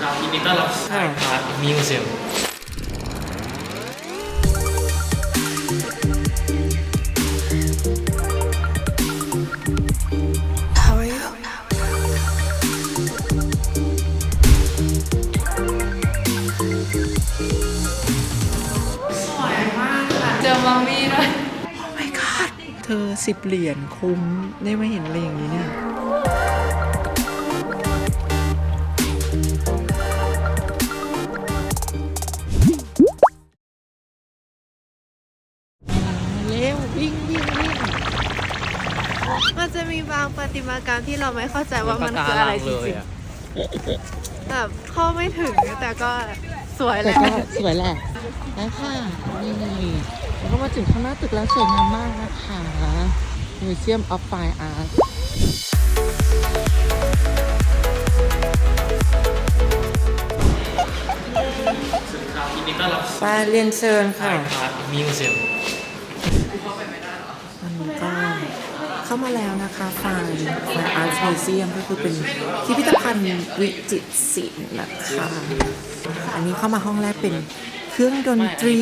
ครับยินดีต้อนรับสู่ครับมิวเซียมสวยมากค่ะเจอมัมมี่ด้วย my god เธอสิบเหรียญคุ้มได้มาเห็นอะไรอย่างนี้เนี่ย กรรมที่เราไม่เข้าใจว่ามันคืออะไรจริงๆแบบเข้าไม่ถึงแต่ก็สวยแหแต่ละ ก็สวยแหละได้ค่ะ นี่แล้วก็มาถึงข้างหน้าตึกแล้วสวยงามมากนะคะ Museum of Fine Art ครับยินดีต้อนรับสู่ไปเรียนเชิญค่ะครับมิวเซียม อันนี้ก็ เข้ามาแล้วนะคะฟานฟานอาร์ตมิวเซียมก็คือเป็นพิพิธภัณฑ์วิจิตรศิลป์นะคะอันนี้เข้ามาห้องแรกเป็นเครื่องดนตรี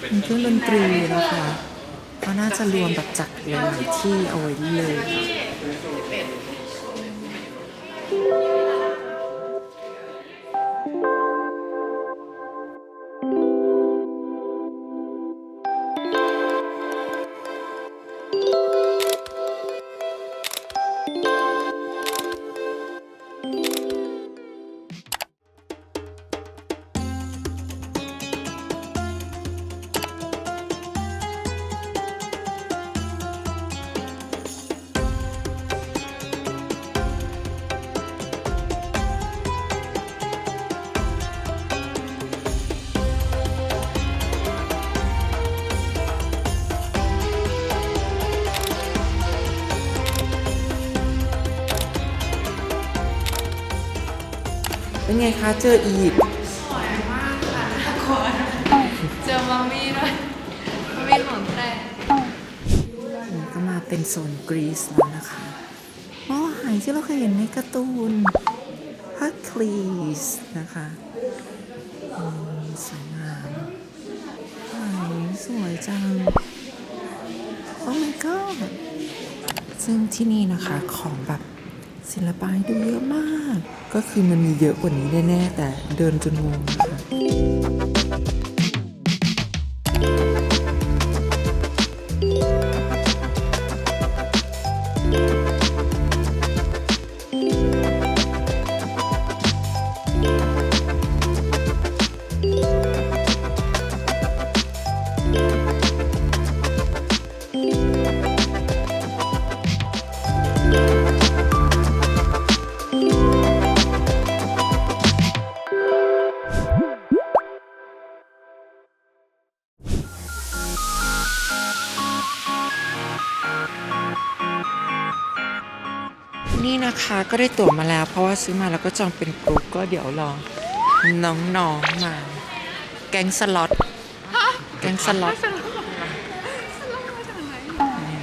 เป็นเครื่องดนตรีนะคะก็น่าจะรวมแบบจากหลายที่เอาไว้เลย เป็นไงคะเจออีกสวยมากค่ะทุกคนเจอมัมมี่ด้วยมัมมี่ของแต่ก็มาเป็นโซนกรีซแล้วนะคะหม้อหายที่เราเคยเห็นในการ์ตูนฮัคลีสนะคะอืมสวยงามหายสวยจัง โอ้ my god ซึ่งที่นี่นะคะของแบบ ศิลปะให้ดูเยอะมาก ก็คือมันมีเยอะกว่านี้แน่ๆแต่เดินจนงงนะคะ นี่นะคะก็ได้ตั๋วมาแล้ว เพราะว่าซื้อมาแล้วก็จองเป็นกรุ๊ปก็เดี๋ยวรอน้องๆมา แก๊งสล็อตแก๊งสล็อต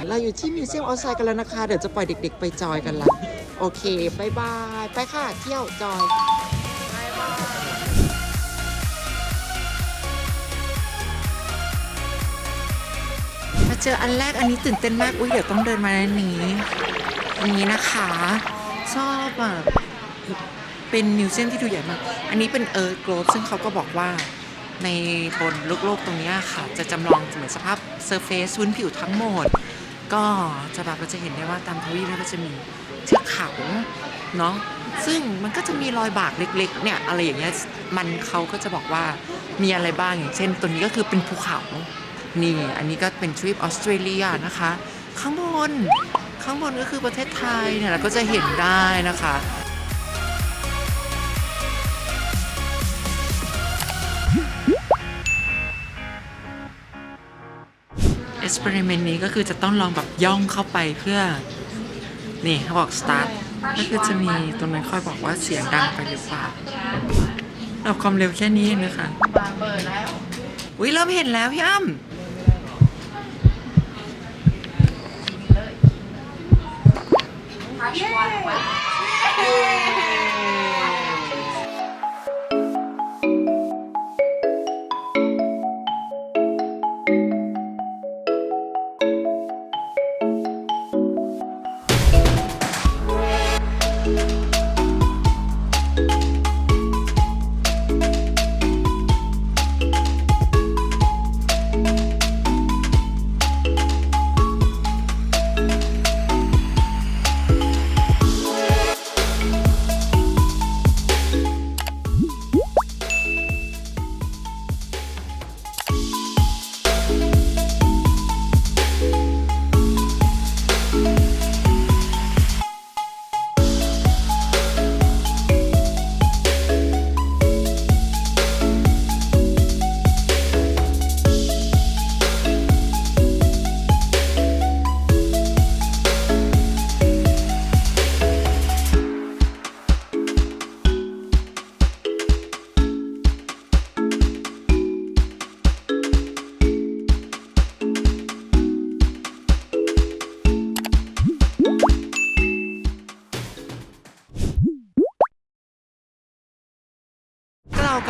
เราอยู่ที่มิวเซียมออสไซด์กันแล้วนะคะ เดี๋ยวจะปล่อยเด็ก ๆ ไปจอยกันละโอเคบายบาย ไปค่ะ เที่ยวจอยมาเจออันแรกอันนี้ตื่นเต้นมาก อุ้ยเดี๋ยวต้องเดินมาในนี้ อันนี้นะคะชอบอะเป็นมิวเซียมที่ดูใหญ่มาก อันนี้เป็นเอิร์ธโกลบซึ่งเขาก็บอกว่าในบนโลกโลกตรงนี้ค่ะ จะจำลองเหมือนสภาพเซอร์เฟซพื้นผิวทั้งหมด ก็จะแบบเราจะเห็นได้ว่าตามทวีปเนี่ยก็จะมีเทือกเขาเนาะซึ่งมันก็จะมีรอยบากเล็กๆเนี่ยอะไรอย่างเงี้ยมันเขาก็จะบอกว่ามีอะไรบ้างอย่างเช่น ตัวนี้ก็คือเป็นภูเขานี่อันนี้ก็เป็นทริปออสเตรเลียนะคะ ข้างบน ข้างบนก็คือประเทศไทยเนี่ยเราก็จะเห็นได้นะคะเอ็กซ์เพร์เมนต์นี้ก็คือจะต้องลองแบบย่องเข้าไปเพื่อ นี่เขาบอก start ก็คือจะมีตรงนั้นค่อยบอกว่าเสียงดังไปหรือเปล่าเอาความเร็วแค่นี้เองนะคะอุ้ยเริ่มเห็นแล้วพี่อ้ำเรา ก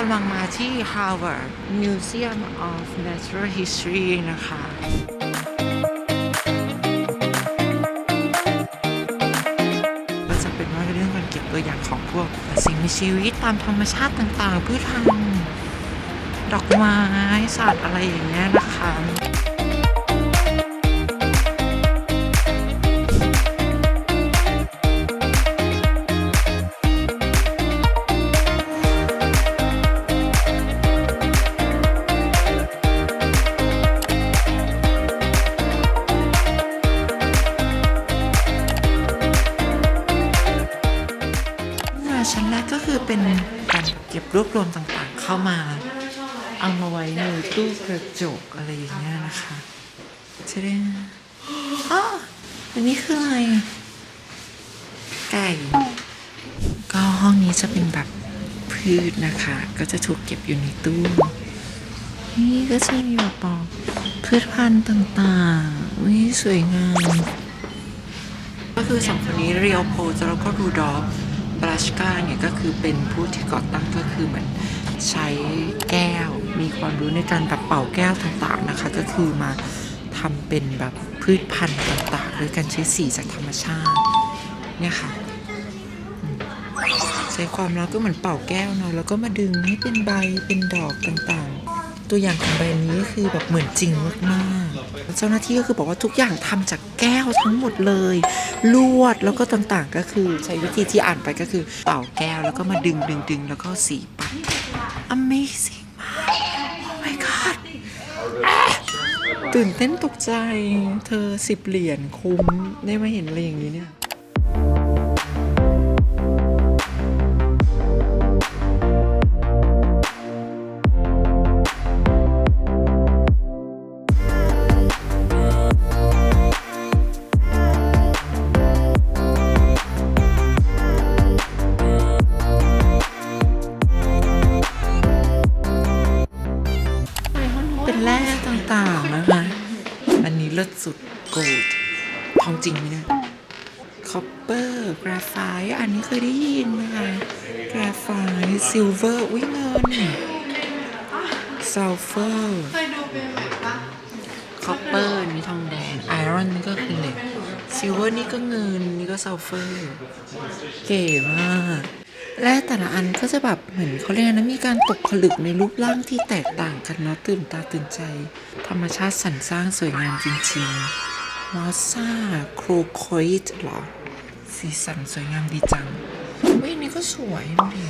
ำลังมาที่ Harvard Museum of Natural History นะคะก็จะเป็นว่าเรื่องการเก็บตัวอย่างของพวก สิ่งมีชีวิตตามธรรมชาติต่างๆพืชพันธุ์ดอกไม้สัตว์อะไรอย่างเงี้ยนะคะ เป็นการเก็บรวบรวมต่างๆ เข้ามา เอามาไว้ในตู้กระจกอะไรอย่างเงี้ยนะคะเช่นอ๋ออันนี้คืออะไร ไก่ ก็ห้องนี้จะเป็นแบบพืชนะคะ ก็จะถูกเก็บอยู่ในตู้ นี่ก็จะมีแบบปอกพืชพันธุ์ต่างๆวิสวยงาม ก็คือสองคนนี้เรียวโพสแล้วก็รูดอฟ ราชกาเนี่ยก็คือเป็นผู้ที่ก่อตั้งก็คือเหมือนใช้แก้ว มีความรู้ในการแบบเป่าแก้วต่างๆนะคะ ก็คือมาทำเป็นแบบพืชพันธุ์ต่างๆด้วยการใช้สีจากธรรมชาติเนี่ยค่ะใช้ความร้อนก็เหมือนเป่าแก้วเนาะแล้วก็มาดึงให้เป็นใบเป็นดอกต่างๆ ตัวอย่างของใบนี้ก็คือแบบเหมือนจริงมากๆ เจ้าหน้าที่ก็คือบอกว่าทุกอย่างทำจากแก้วทั้งหมดเลย ลวดแล้วก็ต่างๆก็คือใช้วิธีที่อ่านไปก็คือเป่าแก้วแล้วก็มาดึงดึงดึงแล้วก็สีปั Amazing มาก Oh my god ตื่นเต้นตกใจ เธอสิบเหรียญคุ้มได้มาเห็นอะไรอย่างนี้เนี่ย สุดโกลด์ทองจริงไหมเนี่ยคอปเปอร์กราไฟต์อันนี้เคยได้ยินนะคะกราไฟต์ซิลเวอร์อุ้ยเงินซัลเฟอร์คยดูเป็นแบบปะคอปเปอร์นี่ทองแดงไอรอนนี่ก็คือเหล็กซิลเวอร์นี่ก็เงิน นี่ก็ซัลเฟอร์ เก๋มาก และแต่ละอันก็จะแบบเหมือนเขาเรียกนะมีการตกผลึกในรูปร่างที่แตกต่างกันเนาะตื่นตาตื่นใจ ธรรมชาติสรรสร้างสวยงามจริงๆมอสซาโครโคยต์หรอ สีสันสวยงามดีจังเฮ้ยอันนี้ก็สวยดูดิ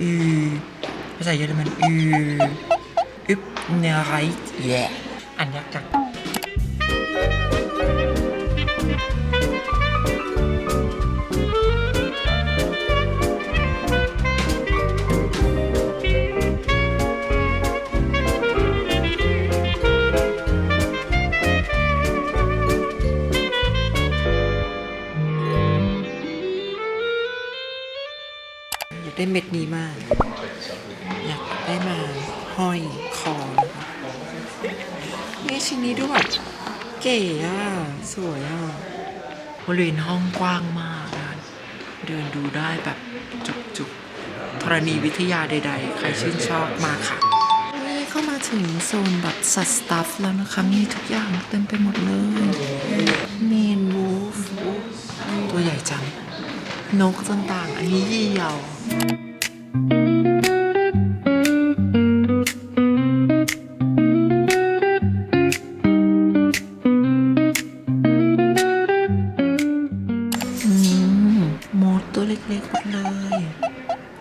อือภาษาเยอรมันอืออึบเนไรต์แย่อันยักษ์จัง ได้เม็ดนี้มาก อยากได้มาห้อยคอนี่ชิ้นนี้ด้วยเก๋อะ สวยอะบริเวณห้องกว้างมากนะเดินดูได้แบบจุกๆธรณีวิทยาใดๆ ใครชื่นชอบมาค่ะนี่เข้ามาถึงโซนแบบสัตว์สตัฟแล้วนะคะ มีทุกอย่างเต็มไปหมดเลยเมนวูฟตัวใหญ่จังนกต่างๆ อันนี้ยี่เยา มดตัวเล็กๆหมดเลย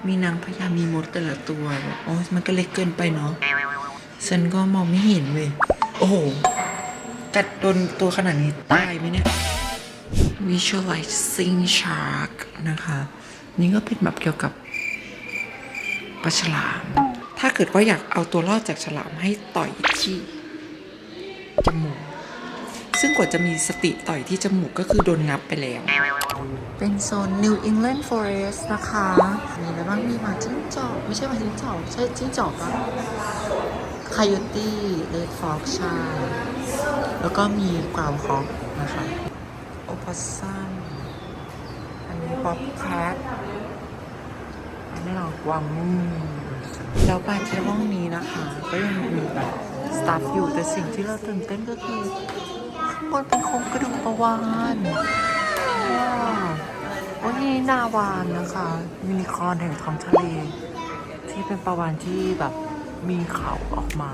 มีนางพญามีมดแต่ละตัวโอ้ยมันก็เล็กเกินไปเนาะ ฉันก็มองไม่เห็นเว้ย โอ้โห กัดโดนตัวขนาดนี้ตายไหมเนี่ย Visualizing Shark นะคะ นี่ก็เป็นแบบเกี่ยวกับ ปลาฉลาม ถ้าเกิดว่าอยากเอาตัวรอดจากฉลามให้ต่อยที่จมูก ซึ่งกว่าจะมีสติต่อยที่จมูกก็คือโดนงับไปแล้ว เป็นโซน New England Forest นะคะ มีอะไรบ้าง มีหมาจิ้งจอก ไม่ใช่หมาจิ้งจอก ใช่จิ้งจอกปะคายตี้เลดฟอกใช่แล้วก็มีกราวฮอกนะคะ โอปัสซัมอันนี้ป๊อปแคท นนี้เรากวางมูแล้วไปที่ห้องนี้นะคะ ก็ยังมีแบบสตาฟอยู่แต่สิ่งที่เราตื่นเต้นก็คือข้างบนเป็นโครงกระดูกปะวานว้าววันนี้นาวานนะคะยูนิคอร์นแห่งท้องทะเล ที่เป็นปะวานที่แบบมีเขาออกมา